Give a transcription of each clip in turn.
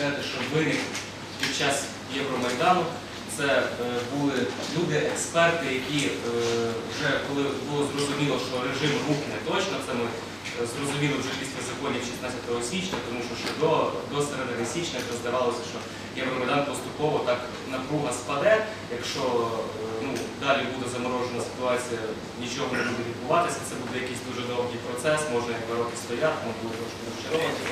сказати, що виник під час Євромайдану. Це е, були люди, експерти, які е, вже коли було зрозуміло, що режим рухне точно, це ми е, зрозуміли вже після законів 16 січня, тому що ще до, до середини січня вже здавалося, що Євромайдан поступово так напруга спаде. Якщо ну, далі буде заморожена ситуація, нічого не буде відбуватися, це буде якийсь дуже довгий процес, можна як роки стояти, можливо трошки розчаровувати.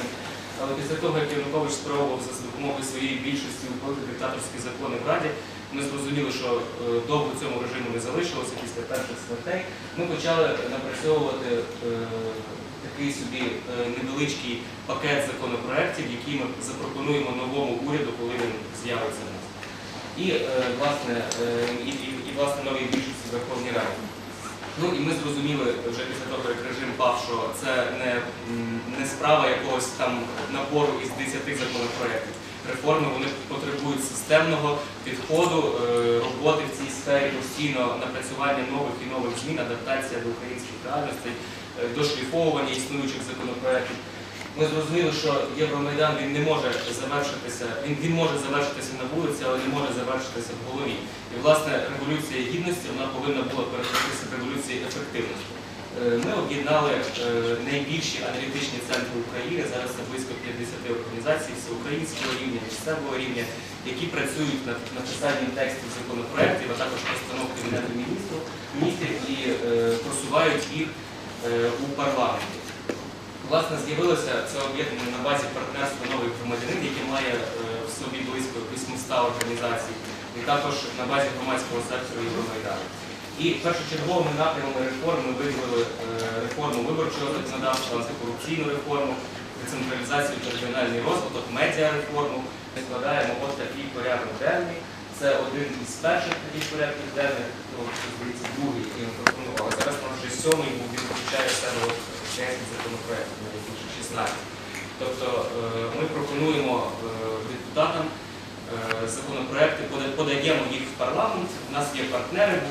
Але після того, як Янукович спробував за допомогою своєї більшості ухвалити диктаторські закони в Раді, ми зрозуміли, що е, довго цьому режиму не залишилося після перших смертей. Ми почали напрацьовувати е, такий собі е, невеличкий пакет законопроєктів, які ми запропонуємо новому уряду, коли він з'явиться в нас. І, власне, і, і, і, власне новій більшості Верховній Раді. Ну і ми зрозуміли вже після того, як режим що це не, не справа якогось там набору із 10 законопроєктів. Реформи вони потребують системного підходу, е, роботи в цій сфері, постійно напрацювання нових і нових змін, адаптація до українських реальностей, е, дошліфовування існуючих законопроєктів. Ми зрозуміли, що Євромайдан він не може завершитися, він, він може завершитися на вулиці, але не може завершитися в голові. І власне революція гідності вона повинна була перетворитися в революцію ефективності. Е, Ми об'єднали е, найбільші аналітичні центри України. Зараз це близько 50 організацій всеукраїнського рівня, місцевого рівня, які працюють над написанням текстів законопроєктів, а також постанов Кабінету міністрів, міністрів і е, просувають їх у парламенті. Власне, з'явилося це об'єднання на базі партнерства новий громадянин, який має в собі близько 800 організацій, і також на базі громадського сектору Євромайдану. І першочерговими напрямами реформ ми виділили е, реформу виборчого законодавства, антикорупційну реформу, децентралізацію та регіональний розвиток, медіареформу. Ми складаємо от такий порядок денний. Це один із перших таких порядків денних, здається, другий, який ми пропонували. Зараз у вже сьомий, бо він включає себе от 10 законопроєктів, навіть більше 16. Тобто е, ми пропонуємо е, депутатам законопроекти, подаємо їх в парламент. У нас є партнери е,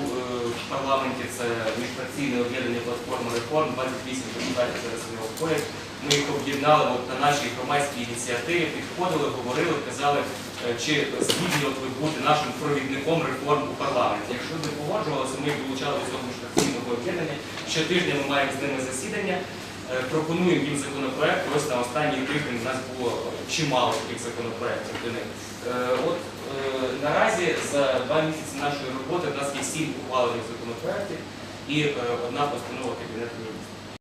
в парламенті, це міжфракційне об'єднання платформа реформ, 28 депутатів зараз його входять. Ми їх об'єднали на нашій громадській ініціативі, підходили, говорили, казали, е, чи згідні от ви бути нашим провідником реформ у парламенті. Якщо не погоджувалися, ми їх долучали до цього міжфракційного об'єднання. Щотижня ми маємо з ними засідання. Е, Пропонуємо їм законопроект. Ось на останній тиждень у нас було чимало таких законопроєктів до них. Е, От е, наразі за два місяці нашої роботи в нас є сім ухвалених законопроєктів і одна постанова Кабінету міністрів.